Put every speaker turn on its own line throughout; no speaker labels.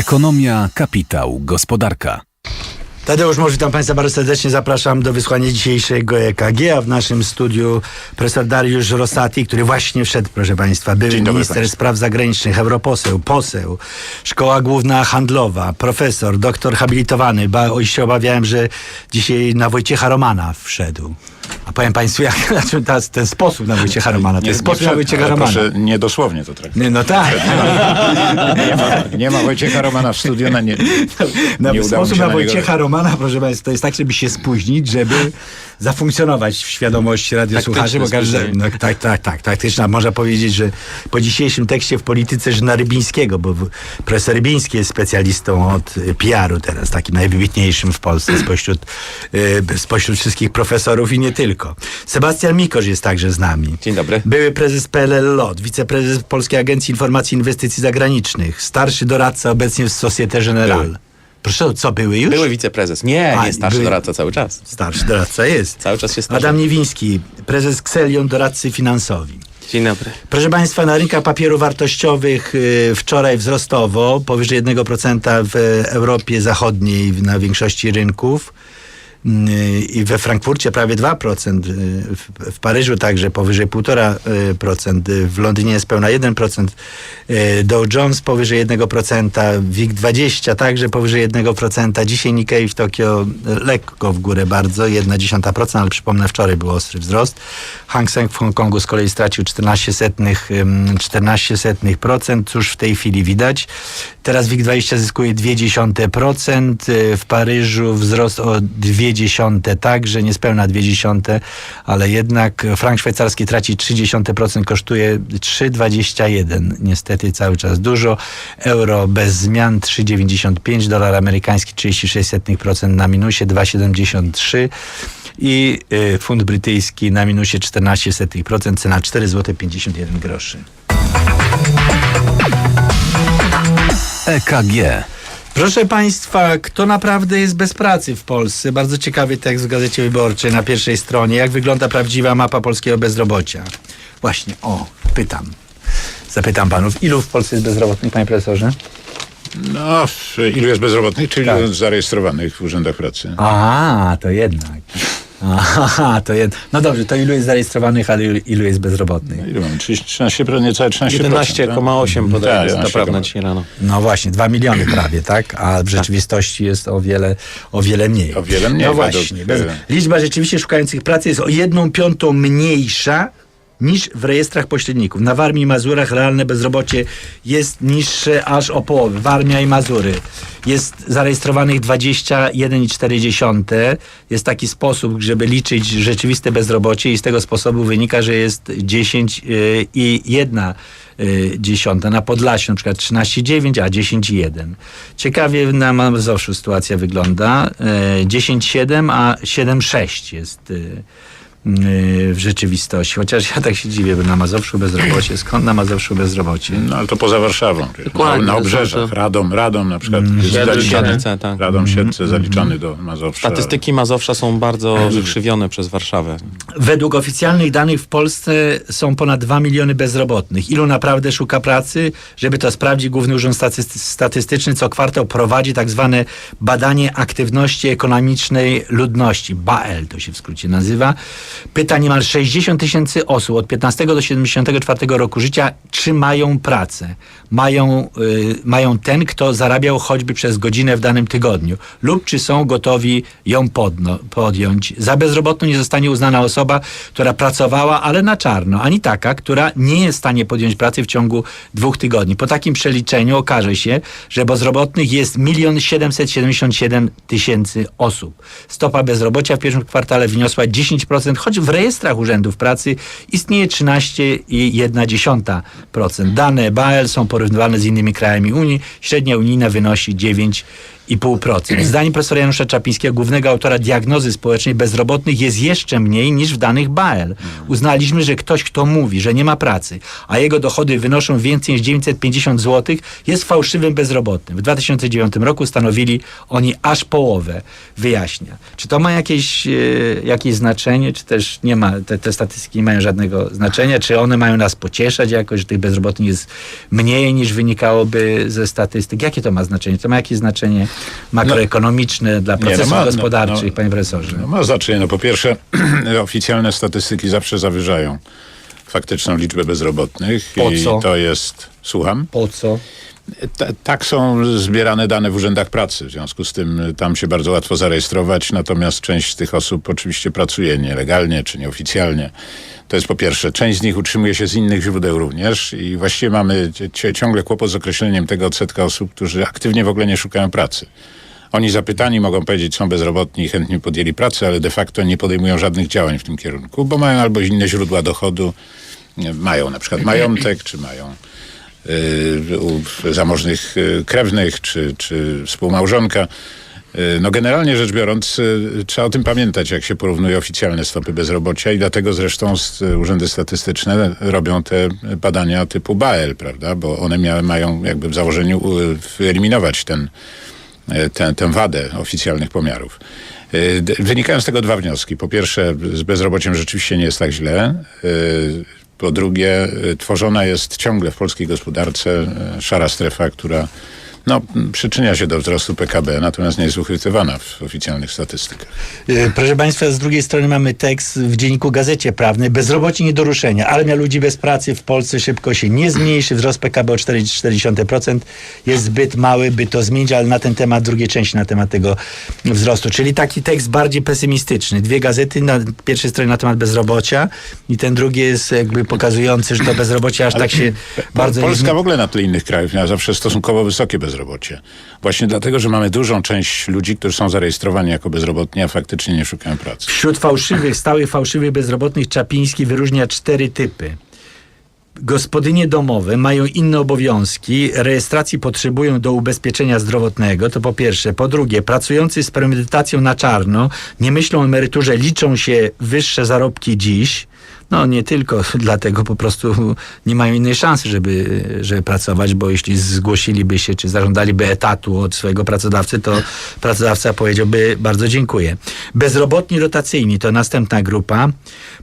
Ekonomia, kapitał, gospodarka.
Tadeusz Mosz, witam Państwa bardzo serdecznie. Zapraszam do wysłania dzisiejszego EKG, a w naszym studiu profesor Dariusz Rosati, który właśnie wszedł, proszę Państwa. Były
Dzień dobry
minister
państwu.
spraw zagranicznych, europoseł, poseł, szkoła główna handlowa, profesor, doktor habilitowany. Ba, się obawiałem, że dzisiaj na Wojciecha Romana wszedł. A powiem Państwu, jak znaczy, ta, ten sposób na Wojciecha Romana, to jest sposób na
ale
Romana.
Proszę nie dosłownie to traktować.
Nie, no tak.
Nie ma, nie ma Wojciecha Romana w studiu, na nie,
Na
nie mi
sposób na
na
Wojciecha Romana, proszę Państwa, to jest tak, żeby się spóźnić, żeby zafunkcjonować w świadomości radiosłuchaczy, bo każdy, no, tak, tak, tak, taktyczna. Można powiedzieć, że po dzisiejszym tekście w polityce Żyna Rybińskiego, bo profesor Rybiński jest specjalistą od y, PR-u teraz, takim najwybitniejszym w Polsce spośród, y, spośród wszystkich profesorów i nie tylko. Sebastian Mikosz jest także z nami.
Dzień dobry.
Były prezes PLL LOT, wiceprezes Polskiej Agencji Informacji i Inwestycji Zagranicznych, starszy doradca obecnie w Societe Generale. Proszę, co, były już?
Były wiceprezes. Nie,
A,
nie starszy
były-
doradca cały czas.
Starszy doradca jest.
Cały czas się starszy.
Adam Niewiński, prezes Xelion, doradcy finansowi.
Dzień dobry.
Proszę Państwa, na rynkach papierów wartościowych y, wczoraj wzrostowo, powyżej 1% w Europie Zachodniej na większości rynków. Y, I we Frankfurcie prawie 2%, y, w, w Paryżu także powyżej 1,5%, y, w Londynie jest pełna 1%, y, Dow Jones powyżej 1%, WIG20 także powyżej 1%, dzisiaj Nikkei w Tokio lekko w górę bardzo, 1,1%, ale przypomnę, wczoraj był ostry wzrost. Hang Seng w Hongkongu z kolei stracił 14 setnych, ym, 14 setnych procent, cóż w tej chwili widać. Teraz WIG20 zyskuje 0,2%, y, w Paryżu wzrost o 0,2 także, niespełna 0,2, ale jednak frank szwajcarski traci 0,3%, kosztuje 3,21, niestety cały czas dużo. Euro bez zmian 3,95, dolar amerykański 36% na minusie 2,73 i y, funt brytyjski na minusie 14%, cena 4 zł 51 groszy.
EKG.
Proszę Państwa, kto naprawdę jest bez pracy w Polsce? Bardzo ciekawy tekst w Gazecie Wyborczej na pierwszej stronie. Jak wygląda prawdziwa mapa polskiego bezrobocia? Właśnie, o, pytam. Zapytam panów, ilu w Polsce jest bezrobotnych, panie profesorze?
No, ilu jest bezrobotnych, czyli
Tak.
zarejestrowanych w urzędach pracy?
A, to jednak. Aha, to jed... No dobrze, to ilu jest zarejestrowanych, ale ilu, jest bezrobotnych?
Ilu mamy? 30, 13, niecałe 13%.
11,8 podaje
Tak,
jest naprawdę
11,8.
dzisiaj rano.
No właśnie, dwa miliony prawie, tak? A w rzeczywistości jest o wiele, o wiele mniej.
O wiele mniej
No właśnie. Bez...
e,
Liczba rzeczywiście szukających pracy jest o jedną piątą mniejsza niż w rejestrach pośredników. Na Warmii i Mazurach realne bezrobocie jest niższe aż o połowę. Warmia i Mazury. Jest zarejestrowanych 21,4. Jest taki sposób, żeby liczyć rzeczywiste bezrobocie i z tego sposobu wynika, że jest 10 y, i 1 y, dziesiąta. Na Podlasiu na przykład 13,9, a 10,1. Ciekawie na Mazowszu sytuacja wygląda. Y, 10,7, a 7,6 jest w rzeczywistości. Chociaż ja tak się dziwię, bo na Mazowszu bezrobocie. Skąd na Mazowszu bezrobocie?
No, ale to poza Warszawą. Na,
Dokładnie,
na
to
obrzeżach. Radom, Radom na przykład.
Mm.
Siedlce, tak.
Radom, Siedlce zaliczany do Mazowsza.
Statystyki Mazowsza są bardzo wykrzywione przez Warszawę.
Według oficjalnych danych w Polsce są ponad 2 miliony bezrobotnych. Ilu naprawdę szuka pracy? Żeby to sprawdzić, Główny Urząd Staty- Statystyczny co kwartał prowadzi tak zwane badanie aktywności ekonomicznej ludności. BAEL to się w skrócie nazywa. Pyta niemal 60 tysięcy osób od 15 do 74 roku życia, czy mają pracę. Mają, y, mają ten, kto zarabiał choćby przez godzinę w danym tygodniu lub czy są gotowi ją podno, podjąć. Za bezrobotną nie zostanie uznana osoba, która pracowała, ale na czarno, ani taka, która nie jest w stanie podjąć pracy w ciągu dwóch tygodni. Po takim przeliczeniu okaże się, że bezrobotnych jest 1 777 tysięcy osób. Stopa bezrobocia w pierwszym kwartale wyniosła 10%, choć w rejestrach urzędów pracy istnieje 13,1%. Dane BAEL są porównywane z innymi krajami Unii. Średnia unijna wynosi 9 2,5%. Zdaniem profesora Janusza Czapińskiego, głównego autora diagnozy społecznej bezrobotnych jest jeszcze mniej niż w danych BAEL. Uznaliśmy, że ktoś, kto mówi, że nie ma pracy, a jego dochody wynoszą więcej niż 950 zł, jest fałszywym bezrobotnym. W 2009 roku stanowili oni aż połowę, wyjaśnia. Czy to ma jakieś, e, jakieś znaczenie, czy też nie ma, te, te statystyki nie mają żadnego znaczenia, czy one mają nas pocieszać jakoś, że tych bezrobotnych jest mniej niż wynikałoby ze statystyk? Jakie to ma znaczenie? To ma jakieś znaczenie makroekonomiczne dla
Nie, no
procesów
ma- no,
gospodarczych,
no,
panie profesorze?
No, ma znaczenie. No po pierwsze, oficjalne statystyki zawsze zawyżają faktyczną liczbę bezrobotnych.
Po
I
co?
to jest, słucham?
Po co?
Ta, tak są zbierane dane w urzędach pracy, w związku z tym y, tam się bardzo łatwo zarejestrować, natomiast część tych osób oczywiście pracuje nielegalnie czy nieoficjalnie. To jest po pierwsze. Część z nich utrzymuje się z innych źródeł również i właściwie mamy ciągle kłopot z określeniem tego odsetka osób, którzy aktywnie w ogóle nie szukają pracy. Oni zapytani mogą powiedzieć, są bezrobotni i chętnie podjęli pracę, ale de facto nie podejmują żadnych działań w tym kierunku, bo mają albo inne źródła dochodu, mają na przykład majątek, czy mają u zamożnych y, krewnych, czy, czy współmałżonka. Y, No generalnie rzecz biorąc, y, trzeba o tym pamiętać, jak się porównuje oficjalne stopy bezrobocia i dlatego zresztą urzędy statystyczne robią te badania typu BAEL, prawda, bo one mia- mają jakby w założeniu y, wyeliminować ten, y, tę, wadę oficjalnych pomiarów. Y, Wynikają z tego dwa wnioski. Po pierwsze, z bezrobociem rzeczywiście nie jest tak źle. Po drugie, y, tworzona jest ciągle w polskiej gospodarce y, szara strefa, która no, przyczynia się do wzrostu PKB, natomiast nie jest uchwytywana w oficjalnych statystykach.
Y, Proszę Państwa, z drugiej strony mamy tekst w dzienniku Gazecie Prawnej. Bezrobocie nie do ruszenia. Armia ludzi bez pracy w Polsce szybko się nie zmniejszy. Wzrost PKB o 4,4% jest zbyt mały, by to zmienić, ale na ten temat, drugiej części na temat tego wzrostu. Czyli taki tekst bardziej pesymistyczny. Dwie gazety na pierwszej stronie na temat bezrobocia i ten drugi jest jakby pokazujący, że to bezrobocie aż tak się bardzo nie
Polska
zmi-
w ogóle na tle innych krajów miała zawsze stosunkowo wysokie bezrobocie. Właśnie dlatego, że mamy dużą część ludzi, którzy są zarejestrowani jako bezrobotni, a faktycznie nie szukają pracy.
Wśród fałszywych, stałych fałszywych bezrobotnych Czapiński wyróżnia cztery typy. Gospodynie domowe mają inne obowiązki, rejestracji potrzebują do ubezpieczenia zdrowotnego, to po pierwsze. Po drugie, pracujący z premedytacją na czarno, nie myślą o emeryturze, liczą się wyższe zarobki dziś. No nie tylko dlatego po prostu nie mają innej szansy, żeby, żeby pracować, bo jeśli zgłosiliby się, czy zażądaliby etatu od swojego pracodawcy, to pracodawca powiedziałby bardzo dziękuję. Bezrobotni rotacyjni to następna grupa.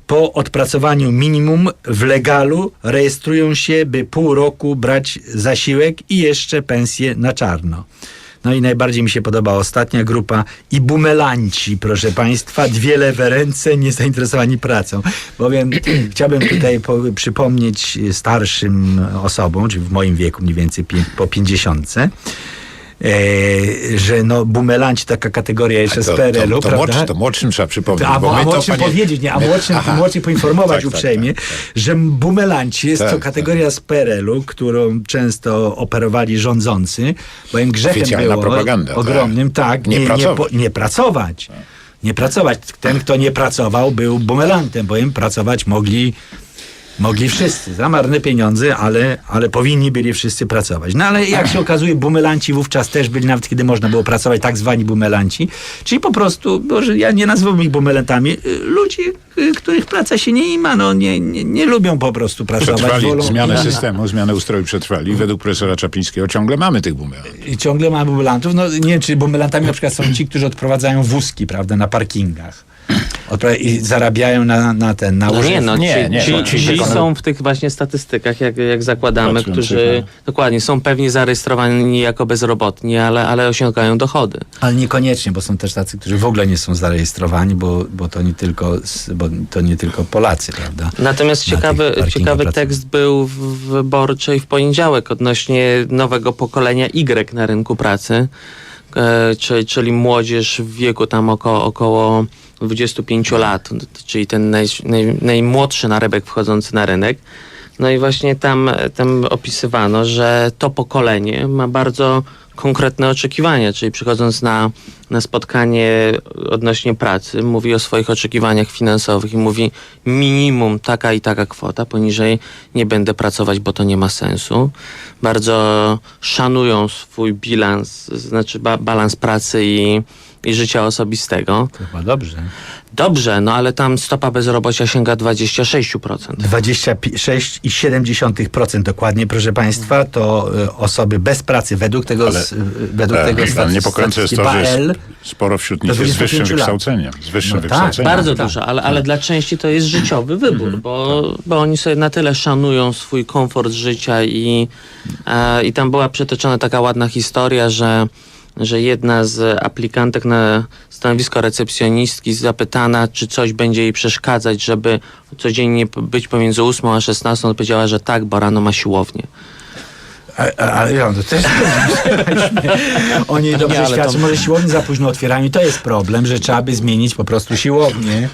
Po odpracowaniu minimum w legalu rejestrują się, by pół roku brać zasiłek i jeszcze pensję na czarno. No i najbardziej mi się podoba ostatnia grupa i bumelanci, proszę Państwa, dwie lewe ręce, niezainteresowani pracą. Bowiem chciałbym tutaj po, przypomnieć starszym osobom, czyli w moim wieku mniej więcej po pięćdziesiątce, e, że no bumelanci, taka kategoria jeszcze z
To, to,
PRL-u,
to,
prawda?
młodszy, to młodszym trzeba przypomnieć.
A,
bo
a
my
młodszym
panie-
powiedzieć, nie, a
my-
młodszym,
Aha.
młodszym poinformować
Tak, tak,
uprzejmie,
tak, tak.
że bumelanci jest
Tak,
to
tak.
kategoria z PRL-u, którą często operowali rządzący, bo im grzechem było
propaganda, tak.
ogromnym, tak,
Nie
nie,
pracować.
nie pracować. Nie pracować. Ten, kto nie pracował, był bumelantem, bo im pracować mogli Mogli wszyscy, za marne pieniądze, ale, ale powinni byli wszyscy pracować. No ale jak się okazuje, bumelanci wówczas też byli, nawet kiedy można było pracować, tak zwani bumelanci. Czyli po prostu, może ja nie nazwałbym ich bumelantami, ludzi, których praca się nie ima, no nie, nie, nie lubią po prostu pracować.
Przetrwali
wolą-
zmianę systemu, zmianę ustroju przetrwali. Według profesora Czapińskiego ciągle mamy tych bumerangów.
I ciągle mamy bumelantów. No nie wiem, czy bumelantami na przykład są ci, którzy odprowadzają wózki, prawda, na parkingach. I zarabiają na, na ten, na
No nie, no
Nie,
ci,
nie,
ci,
no,
ci,
ci
są w tych właśnie statystykach, jak, jak zakładamy, którzy dokładnie są pewnie zarejestrowani jako bezrobotni, ale, ale osiągają dochody.
Ale niekoniecznie, bo są też tacy, którzy w ogóle nie są zarejestrowani, bo, bo, to, nie tylko, bo to nie tylko Polacy, prawda?
Natomiast
Na
ciekawy, ciekawy tekst był w wyborczej w poniedziałek odnośnie nowego pokolenia Y na rynku pracy, czyli, czyli młodzież w wieku tam około, około 25 lat, czyli ten naj, naj, najmłodszy narebek wchodzący na rynek. No i właśnie tam, tam opisywano, że to pokolenie ma bardzo konkretne oczekiwania, czyli przychodząc na, na spotkanie odnośnie pracy, mówi o swoich oczekiwaniach finansowych i mówi minimum taka i taka kwota, poniżej nie będę pracować, bo to nie ma sensu. Bardzo szanują swój bilans, znaczy ba, balans pracy i, i życia osobistego.
To chyba dobrze.
Dobrze, no ale tam stopa bezrobocia sięga 26%.
26,7% dokładnie, proszę Państwa, to y, osoby bez pracy według tego,
Ale-
według
Tak,
tego
ale
staty-
niepokojące jest to,
statystyki
że jest. Sporo wśród nich jest z wyższym
25 lat.
wykształceniem. Z wyższym
No tak,
wykształceniem.
Bardzo
tak,
dużo, ale, ale dla części to jest życiowy wybór, bo, bo oni sobie na tyle szanują swój komfort życia i, e, i tam była przytoczona taka ładna historia, że, że jedna z aplikantek na stanowisko recepcjonistki zapytana, czy coś będzie jej przeszkadzać, żeby codziennie być pomiędzy 8 a 16, odpowiedziała, że tak, bo rano ma siłownię.
Ale ja, to też Oni dobrze
nie,
świadczą,
to-
może siłownie za późno otwierają i to jest problem, że trzeba by zmienić po prostu siłownię.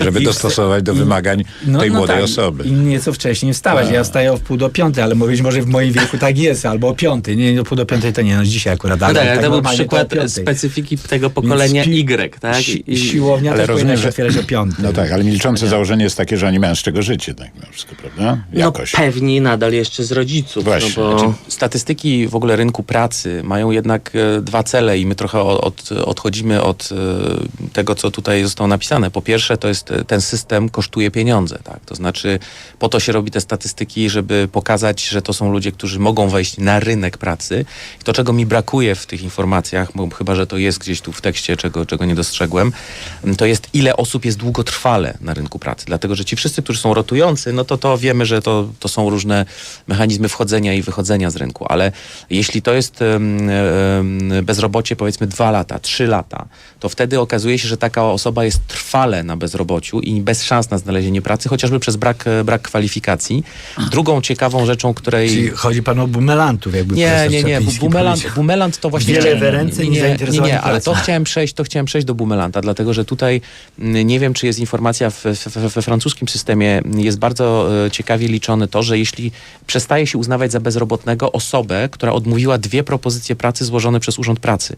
Żeby
I-
dostosować do
i-
wymagań tej młodej
tak,
osoby.
I nieco wcześniej wstawać.
Tak.
Ja wstaję o wpół do piątej, ale mówić może w moim wieku tak jest, albo o piątej. Nie, o pół do piątej to nie, no dzisiaj akurat.
No
ale
tak, ale to był przykład
o piątej.
specyfiki tego pokolenia
pi-
Y, tak?
Si-
I-
siłownia
Ale
też powinna
rozumiem, że-
otwierać o piątej.
No tak, ale milczące założenie jest takie, że oni mają z czego życie, tak wszystko, prawda?
no
Jakoś.
pewni nadal jeszcze z rodziców.
Właśnie,
no bo...
Statystyki w ogóle rynku pracy mają jednak e, dwa cele i my trochę od, odchodzimy od e, tego, co tutaj zostało napisane. Po pierwsze, to jest e, ten system kosztuje pieniądze, tak? To znaczy po to się robi te statystyki, żeby pokazać, że to są ludzie, którzy mogą wejść na rynek pracy. I to, czego mi brakuje w tych informacjach, bo chyba, że to jest gdzieś tu w tekście, czego, czego nie dostrzegłem, m, to jest ile osób jest długotrwale na rynku pracy. Dlatego, że ci wszyscy, którzy są rotujący, no to to wiemy, że to, to są różne mechanizmy wchodzenia i wychodzenia z rynku, ale jeśli to jest bezrobocie powiedzmy dwa lata, trzy lata, to wtedy okazuje się, że taka osoba jest trwale na bezrobociu i bez szans na znalezienie pracy, chociażby przez brak, e, brak kwalifikacji. Drugą ciekawą rzeczą, której...
Czyli chodzi pan o bumelantów, jakby
Nie, nie, nie.
Powiedział.
bumeland to właśnie...
Wiele we ręce,
nie,
nie
nie, nie, ale to chciałem przejść, to chciałem przejść do bumelanta, dlatego że tutaj mm, nie wiem, czy jest informacja w, w, we francuskim systemie jest bardzo e, ciekawie liczone to, że jeśli przestaje się uznawać za bezrobotnego osobę, która odmówiła dwie propozycje pracy złożone przez Urząd Pracy.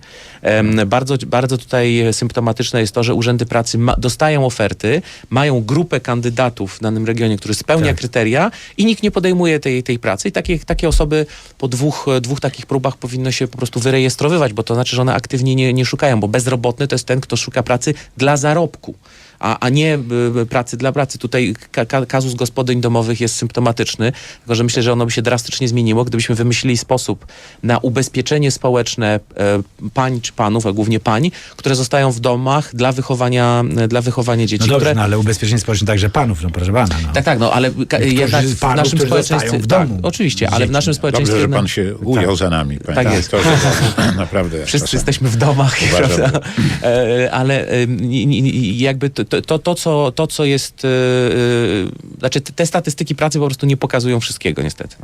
Bardzo, bardzo tutaj symptomatyczne jest to, że urzędy pracy ma, dostają oferty, mają grupę kandydatów w danym regionie, który spełnia
Tak.
kryteria i nikt nie podejmuje tej, tej pracy. I takie, takie osoby po dwóch, dwóch takich próbach powinno się po prostu wyrejestrowywać, bo to znaczy, że one aktywnie nie, nie szukają, bo bezrobotny to jest ten, kto szuka pracy dla zarobku. A, a nie y, y, pracy dla pracy. Tutaj ka, ka, kazus gospodyń domowych jest symptomatyczny, tylko że myślę, że ono by się drastycznie zmieniło, gdybyśmy wymyślili sposób na ubezpieczenie społeczne e, pań czy panów, a głównie pań, które zostają w domach dla wychowania, e, dla wychowania dzieci.
No dobrze,
które,
no ale ubezpieczenie społeczne także panów, no proszę pana. No.
tak, tak, no ale jednak w
panów,
naszym społeczeństwie.
w
tak,
domu
oczywiście,
z
ale w naszym społeczeństwie.
Dobrze, że pan się ujął za nami. panie
Tak jest.
doktorze. Naprawdę.
Wszyscy jesteśmy w domach,
Uważam.
prawda? E, ale jakby to, to- to, co, to, co jest, e, e, znaczy te statystyki pracy po prostu nie pokazują wszystkiego niestety.